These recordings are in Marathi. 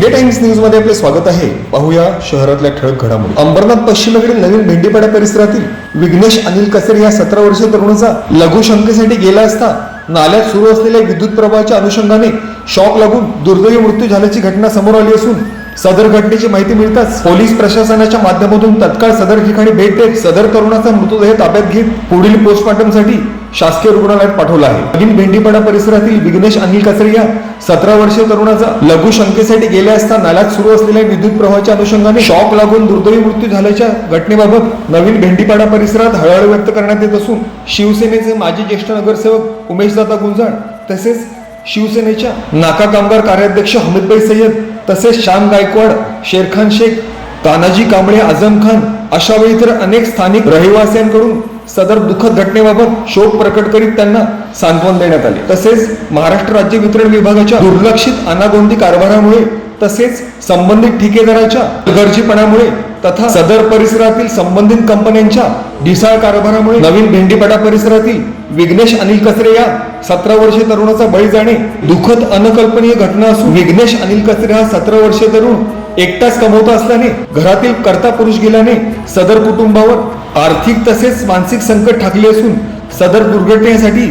इंडिया टाइम्स न्यूजमध्ये आपले स्वागत आहे. पाहूया शहरातल्या ठळक घडामोडी. अंबरनाथ पश्चिमेकडील नवीन भेंडीपाडा परिसरातील विघ्नेश अनिल कसेर या सतरा वर्षीय तरुणाचा लघुशंकेसाठी गेला असता नाल्यात सुरू असलेल्या विद्युत प्रवाहाच्या अनुषंगाने शॉक लागून दुर्दैवी मृत्यू झाल्याची घटना समोर आली असून सदर घटनेची माहिती मिळताच पोलीस प्रशासनाच्या माध्यमातून तत्काळ सदर ठिकाणी भेट देत सदर तरुणाचा मृतदेह ताब्यात घेत पुढील पोस्टमॉर्टमसाठी शासकीय रुग्णालयात पाठवला आहे. नवीन भेंडीपाडा परिसरातील विघ्नेश अनिल कासरे या सतरा वर्षीय तरुणाचा लघुशंकेसाठी गेले असता नाल्यात सुरू असलेल्या विद्युत प्रवाहाच्या अनुषंगाने शॉक लागून दुर्दैवी मृत्यू झाल्याच्या घटनेबाबत नवीन भेंडीपाडा परिसरात हळहळ व्यक्त करण्यात येत असून शिवसेनेचे माजी ज्येष्ठ नगरसेवक उमेशदादा गुंजाळ तसेच शिवसेनेच्या नाका कामगार कार्याध्यक्ष हमीदभाई सय्यद तसेच श्याम गायकवाड शेरखान शेख तानाजी कांबळे आझम खान अशा वेळी तर अनेक स्थानिक रहिवासियांकडून सदर दुःखद घटनेबाबत शोक प्रकट करीत त्यांना सांत्वन देण्यात आले. तसेच महाराष्ट्र राज्य वितरण विभागाच्या दुर्लक्षित अनागोंदी कारभारामुळे तसेच संबंधित ठेकेदाराच्या गरजीपणामुळे तथा सदर परिसरातील संबंधित कंपन्यांच्या ढिसाळ कारभारामुळे नवीन भेंडीपाडा परिसरातील विघ्नेश अनिल कचरे या सतरा वर्षे तरुणाचा बळी जाणे दुःखद अनकल्पनीय घटना असून विघ्नेश अनिल कचरे हा सतरा वर्षे तरुण एकटाच कमवता असल्याने घरातील कर्ता पुरुष गेल्याने सदर कुटुंबावर आर्थिक तसेच मानसिक संकट ठाकले असून सदर दुर्घटनेसाठी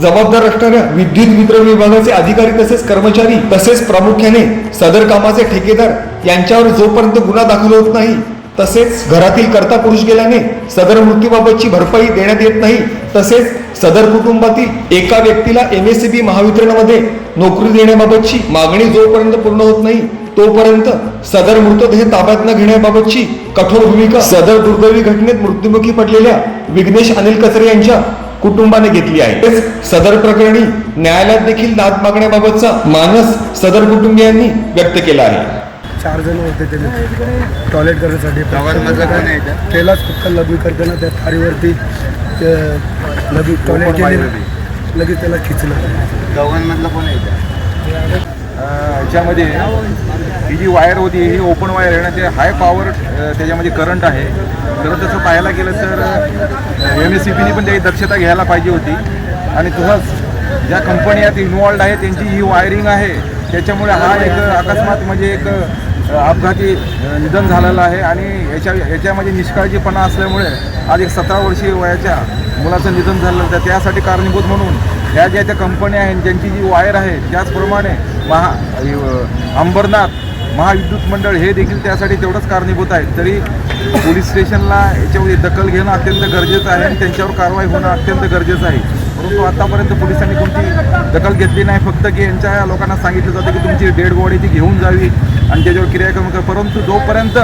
जबाबदार असणाऱ्या विद्युत वितरण विभागाचे अधिकारी तसेच कर्मचारी तसेच प्रामुख्याने सदर कामाचे ठेकेदार यांच्यावर जोपर्यंत गुन्हा दाखल होत नाही तसेच घरातील कर्ता पुरुष गेल्याने सदर मृत्यूबाबतची भरपाई देण्यात येत नाही तसेच सदर कुटुंबातील एका व्यक्तीला एम एस सी बी महावितरणामध्ये नोकरी देण्याबाबतची मागणी जोपर्यंत पूर्ण होत नाही तोपर्यंत सदर मृतदेह ताब्यात न घेण्याबाबतची कठोर भूमिका सदर दुर्दैवी घटनेत मृत्युमुखी पडलेल्या विघ्नेश अनिल कचरे यांच्या कुटुंबाने घेतली आहे. सदर प्रकरणी न्यायालयात देखील दाद मागण्याबाबतचा मानस सदर कुटुंबियांनी व्यक्त केला आहे. चार जण होते ते टॉयलेट करण्यासाठी? त्यालाच फक्त लघवी करताना त्या थाळीवरती ते लघवी टॉयलेट लगेच त्याला खिचलं. दोघांमधलं कोण आहे इथं? ही जी वायर होती ही ओपन वायर आहे ना ते हाय पॉवर त्याच्यामध्ये करंट आहे. खरं तसं पाहायला गेलं तर एम एस सी बीने पण त्याची दक्षता घ्यायला पाहिजे होती. आणि तसंच ज्या कंपनी यात इन्वॉल्ड आहे त्यांची ही वायरिंग आहे. त्याच्यामुळे हा एक अकस्मात म्हणजे एक अपघाती निधन झालेलं आहे. आणि याच्या याच्यामध्ये निष्काळजीपणा असल्यामुळे आज एक सतरा वर्षीय वयाच्या मुलाचं निधन झालं. तर त्यासाठी कारणीभूत म्हणून ह्या ज्या त्या कंपन्या आहेत ज्यांची जी वायर आहे त्याचप्रमाणे महा अंबरनाथ महाविद्युत मंडळ हे देखील त्यासाठी तेवढंच कारणीभूत आहे. तरी पोलीस स्टेशनला याच्यामध्ये दखल घेणं अत्यंत गरजेचं आहे आणि त्यांच्यावर कारवाई होणं अत्यंत गरजेचं आहे. परंतु आतापर्यंत पोलिसांनी कोणती दखल घेतली नाही. फक्त की यांच्या लोकांना सांगितलं जातं की तुमची डेड बॉडी ती घेऊन जावी आणि त्याच्यावर क्रियाक्रम करा. परंतु जोपर्यंत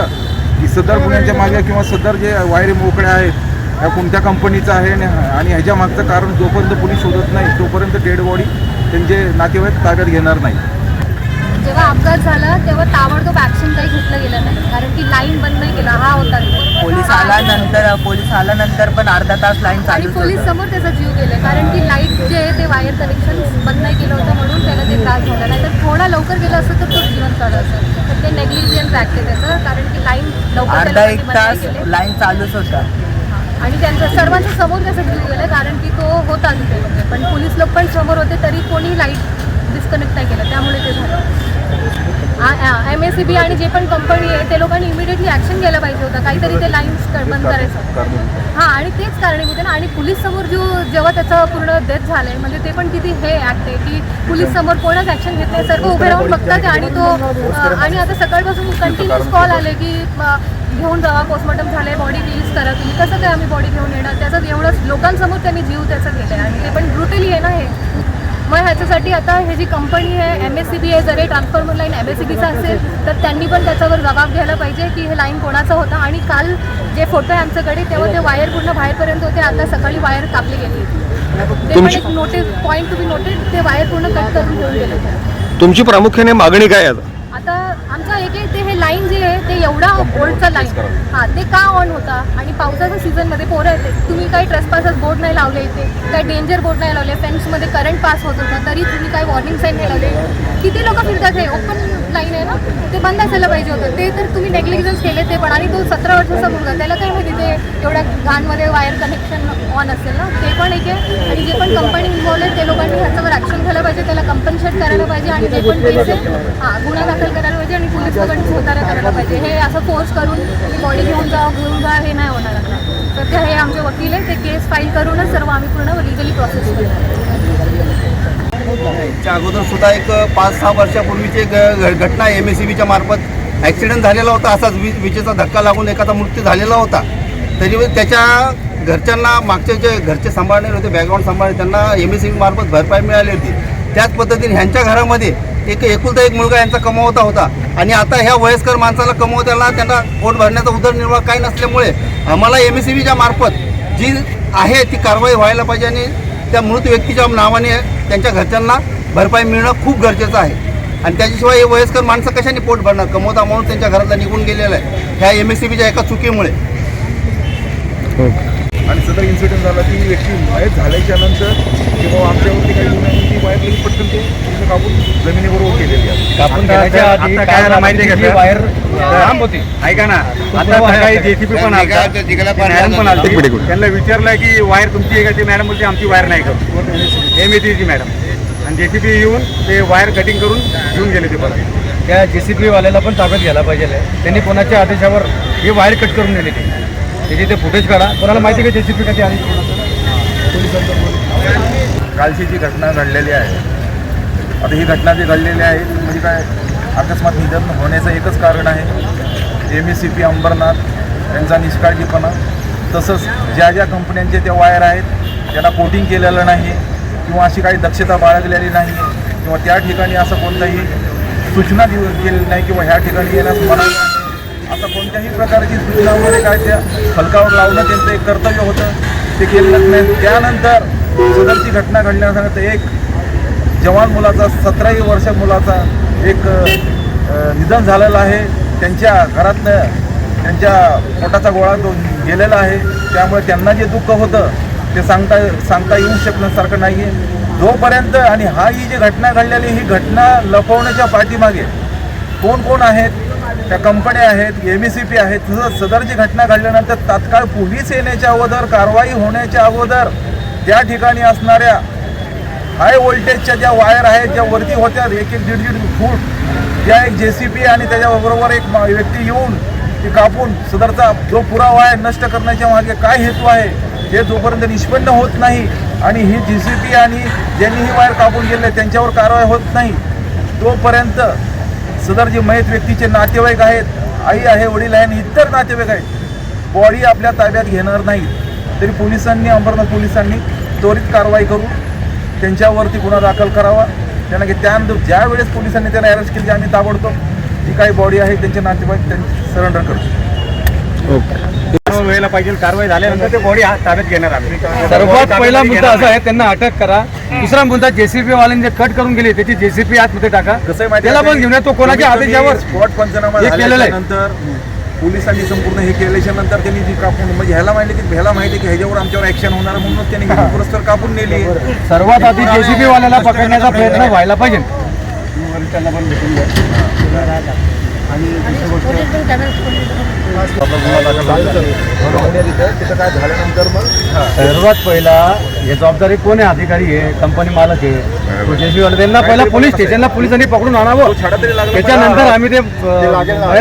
की सदर गुन्ह्यांच्या मागे किंवा सदर जे वायरी मोकळ्या आहेत ह्या कोणत्या कंपनीचं आहे आणि आणि ह्याच्या मागचं कारण जोपर्यंत पोलीस शोधत नाही तोपर्यंत डेड बॉडी त्यांचे नातेवाईक ताब्यात घेणार नाही. जेव्हा अपघात झाला तेव्हा ताबडतोब ऍक्शन काही घेतलं गेलं नाही. कारण की लाईन बंद नाही केला हा होता. पोलीस आल्यानंतर पोलीस आल्यानंतर पण अर्धा तास लाईन आणि पोलीस समोर त्याचा जीव गेले कारण की लाइट जे आहे ते वायर कनेक्शन बंद नाही केलं होतं म्हणून त्याला ते त्रास झाला. नाही तर थोडा लवकर गेला असतं तर तो जीवन झालं असतं तर ते नेग्लिजियन्स ऍक्ट आहे त्याचं कारण की लाईन लवकर अर्धा त्याला एक बंद नाही तास केले. लाईन चालूच होता. आणि त्यांच्या सर्वांच्या समोर त्याचा जीव गेला कारण की तो होता तिथे. पण पोलीस लोक पण समोर होते तरी कोणी लाइट डिस्कनेक्ट नाही केलं. त्यामुळे ते झालं. एम एस सी बी आणि जे पण कंपनी आहे ते लोकांनी इमिडिएटली ॲक्शन घ्यायला पाहिजे होतं. काहीतरी ते लाईन्स बंद करायचं. हां आणि तेच कारणीभूत आहे ना आणि पोलीस समोर जो जेव्हा त्याचं पूर्ण डेथ झालंय म्हणजे ते पण किती हे ॲक्ट आहे की पोलीस समोर कोणच ॲक्शन घेत नाही. सर्व उभे राहून बघतात आणि तो आणि आता सकाळपासून कंटिन्युअस कॉल आले की घेऊन जावा पोस्टमॉर्टम झालंय बॉडी रिलीज करा तुम्ही. कसं काय आम्ही बॉडी घेऊन येणार? त्याचं एवढं लोकांसमोर त्यांनी जीव त्याचा घेतलाय आणि ते पण ब्रुटली आहे ना हे. मग ह्याच्यासाठी आता हे जी कंपनी आहे एम एस सी बी आहे जर हे transformer line M S C बीचा असेल तर त्यांनी पण त्याच्यावर जबाब घ्यायला पाहिजे की हे लाईन कोणाचा होता. आणि काल जे फोटो आहे आमच्याकडे तेव्हा ते वायर पूर्ण बाहेरपर्यंत होते. आता सकाळी वायर कापली गेली. ते पण एक notice point to be noted ते वायर पूर्ण कट करून घेऊन गेले. तुमची प्रामुख्याने मागणी काय आहे आता? आता आमचं एक आहे ते हे लाईन जे आहे ते एवढा ओल्डचा लाईन हां ते का ऑन होता? आणि पावसाच्या सीझनमध्ये पोरं येते. तुम्ही काही ट्रेसपासच बोर्ड नाही लावले इथे. काही डेंजर बोर्ड नाही लावले. फेन्समध्ये करंट पास होत होता. तरी तुम्ही काही वॉर्निंग साईन नाही लावले. किती लोक फिरतात हे? ओपन लाईन आहे ना? ते बंद असायला पाहिजे होतं. ते तर तुम्ही नेग्लिजन्स केले ते पण. आणि तो सतरा वर्षाचा मुलगा त्याला काय माहिती ते एवढ्या घाणमध्ये वायर कनेक्शन ऑन असेल ना? ते पण एक आहे. आणि जे पण कंपनी इन्व्हॉल्व आहे ते लोकांनी ह्याच्यावर ॲक्शन घ्यायला पाहिजे. त्याला कंपन्सेट करायला पाहिजे. आणि जे पण पैसे हां गुन्हा दाखल करायला पाहिजे. आणि पोलीस लोकांनी स्वतःला करायला पाहिजे. हे असं फोर्स करून बॉडी घेऊन जा घेऊन जा हे नाही होणार आता. तर ते हे आमचे वकील आहे ते केस फाईल करूनच सर्व आम्ही पूर्ण लिगली प्रोसेस करतो अगोदर सुद्धा एक पाच सहा वर्षापूर्वीची एक घ- घटना एम एस सी बीच्या मार्फत ॲक्सिडेंट झालेला होता असाच वीज विजेचा धक्का लागून एखादा मृत्यू झालेला होता. तरी त्याच्या घरच्यांना मागचे जे घरचे सांभाळणारे होते बॅकग्राऊंड सांभाळणे त्यांना एम एस सी बी मार्फत भरपाई मिळाली होती. त्याच पद्धतीने ह्यांच्या घरामध्ये एक एकुलता एक मुलगा यांचा कमवता होता. आणि आता ह्या वयस्कर माणसाला कमवताना त्यांना पोट भरण्याचा उदरनिर्वाह काही नसल्यामुळे आम्हाला एम एस सी बीच्या मार्फत जी आहे ती कारवाई व्हायला पाहिजे आणि त्या मृत व्यक्तीच्या नावाने त्यांच्या घरच्यांना भरपाई मिळणं खूप गरजेचं आहे. आणि त्याच्याशिवाय हे वयस्कर माणसं कशाने पोट भरणार? कमवता म्हणून त्यांच्या घरातला निघून गेलेला आहे. ह्या एम एस सी बीच्या एका चुकीमुळे. आणि सदर इन्सिडेंट झाला ती व्यक्ती मयत झाल्याच्यानंतर किंवा आमच्यावरती काही ती वायर लगेच पटकन ते तिथं कापून जमिनीबरोबर केलेली आहे. कापून आधी काय झालं माहिती आहे का वायर लांब होती. ऐका ना. आता सकाळी जेसीबी पण मॅडम पण त्यांना विचारलं की वायर तुमची आहे का? ते मॅडम बोलते आमची वायर नाही करू एम येते मॅडम. आणि जेसीबी येऊन ते वायर कटिंग करून घेऊन गेले ते परत. त्या जेसीबी वाल्याला पण ताब्यात घ्यायला पाहिजे त्यांनी कोणाच्या आदेशावर ही वायर कट करून नेली ती. त्याची ते फुटेज काढा. कोणाला माहिती का जेसीबी कधी आली कालची जी घटना घडलेली आहे आता ही घटना जी घडलेली आहे म्हणजे काय अकस्मात निधन होण्याचं एकच कारण आहे. M S C P Ambernath यांचा निष्काळजीपणा. तसंच ज्या ज्या कंपन्यांचे त्या वायर आहेत त्यांना कोटिंग केलेलं नाही किंवा अशी काही दक्षता बाळगलेली नाही किंवा त्या ठिकाणी असं कोणताही सूचना देऊ केलेली नाही किंवा ह्या ठिकाणी येण्यास मनाई आता कोणत्याही प्रकारची सूचना वगैरे काय त्या फलकावर लावणं त्यांचं एक कर्तव्य होतं. ते केलं नाही. त्यानंतर सदरची घटना घडल्यानंतर एक जवान मुलाचा सतराही वर्ष मुलाचा एक निधन झालेलं आहे. त्यांच्या घरातनं त्यांच्या पोटाचा गोळा तो गेलेला आहे. त्यामुळे त्यांना जे दुःख होतं ते सांगता सांगता येऊ शकण्यासारखं नाही आहे जोपर्यंत आणि हा ही जी घटना घडलेली ही घटना लपवण्याच्या पाठीमागे कोण कोण आहेत त्या कंपन्या आहेत एम एस सी पी आहेत तसंच सदरची घटना घडल्यानंतर तात्काळ पोलीस येण्याच्या अगोदर कारवाई होण्याच्या अगोदर त्या ठिकाणी असणाऱ्या हाय व्होल्टेजच्या ज्या वायर आहेत ज्या वरती होत्या एक एक दीड दीड फूट त्या एक जे सी पी आणि त्याच्याबरोबर एक मा- व्यक्ती येऊन ती कापून सदरचा जो पुरावा आहे नष्ट करण्याच्या मागे काय हेतू आहे हे जोपर्यंत निष्पन्न होत नाही आणि ही जी सी पी आणि ज्यांनी ही वायर कापून गेले त्यांच्यावर कारवाई होत नाही तोपर्यंत सदर जे मयत व्यक्तीचे नातेवाईक आहेत आई आहे वडील आहे आणि इतर नातेवाईक आहेत. बॉडी आपल्या ताब्यात घेणार नाही. तरी पोलिसांनी अंबरनाथ पोलिसांनी त्वरित कारवाई करून त्यांच्यावरती गुन्हा दाखल करावा. त्यांना की त्यानंतर ज्या वेळेस पोलिसांनी त्यांना अरेस्ट केली आम्ही ताबडतोब जी काही बॉडी आहे त्यांचे नातेवाईक त्यांची सरेंडर करतो व्हायला पाहिजे कारवाई झाल्यानंतर ते बॉडी ताब्यात घेणार आम्ही. सर्वात पहिला मुद्दा असा आहे त्यांना अटक करा. दुसरा मुद्दा जेसीबी वाल्यांनी जे कट करून गेले त्याची जेसीबी आतमध्ये टाका. कसं आहे माहिती त्याला पण घेऊन या, तो कोणाच्या आदेशावर? स्पॉट पंचनामा केलेलं आहे. पोलिसांनी संपूर्ण हे केल्याच्यानंतर त्यांनी जी कापून म्हणजे ह्याला माहिती की ह्याला माहिती की ह्याच्यावर आमच्यावर ऍक्शन होणार म्हणून त्यांनी ही पुरस्कार कापून नेली सर्वात आधी जेसीबी वाल्याला पकडण्याचा प्रयत्न व्हायला पाहिजे. तिथं काय झाल्यानंतर मग सर्वात पहिला हे जबाबदारी कोण आहे? अधिकारी आहे कंपनी मालक आहे. तो जेसीबी वाला त्यांना पहिला पोलीस स्टेशनला पोलिसांनी पकडून आणावं. त्याच्यानंतर आम्ही ते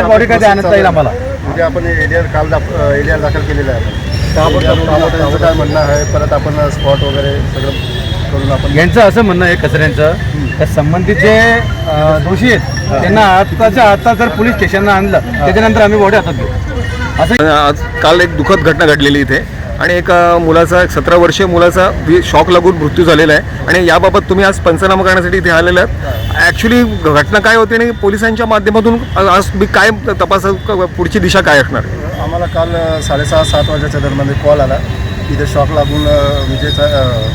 बॉडी कधी आणता येईल आम्हाला. म्हणजे आपण एरिया काल एरिया दाखल केलेला आहे. त्यांचं काय म्हणणं आहे परत आपण स्पॉट वगैरे सगळं करून आपण यांचं असं म्हणणं आहे कचऱ्यांचं त्या संबंधित जे दोषी आहेत त्यांना आताच्या आता जर पोलीस स्टेशनला आणलं त्याच्यानंतर आम्ही बॉडी हातात घेऊ. असं आज काल एक दुःखद घटना घडलेली इथे. आणि एक मुलाचा एक सतरा वर्षीय मुलाचा शॉक लागून मृत्यू झालेला आहे. आणि याबाबत तुम्ही आज पंचनामा करण्यासाठी इथे आलेले आहात. ॲक्च्युली घटना काय होती आणि पोलिसांच्या माध्यमातून आज तुम्ही काय तपास पुढची दिशा काय असणार? आम्हाला काल साडेसहा सात वाजेच्या दरम्यान एक कॉल आला. इथे शॉक लागून विजेचा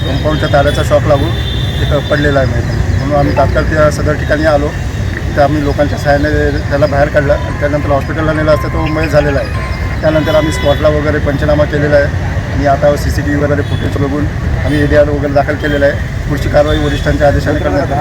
कंपाऊंडच्या ताराचा शॉक लागून एक पडलेला आहे. म्हणून आम्ही तात्काळ त्या सदर ठिकाणी आलो. तर आम्ही लोकांच्या सहाय्याने त्याला बाहेर काढला आणि त्यानंतर हॉस्पिटलला नेला असता तो मय झालेला आहे. त्यानंतर आम्ही स्पॉटला वगैरे पंचनामा केलेला आहे. आणि आता सी सी टी व्ही वगैरे फुटेज बघून आम्ही एरियावर वगैरे दाखल केलेला आहे. पुढची कारवाई वरिष्ठांच्या आदेशाने करण्यात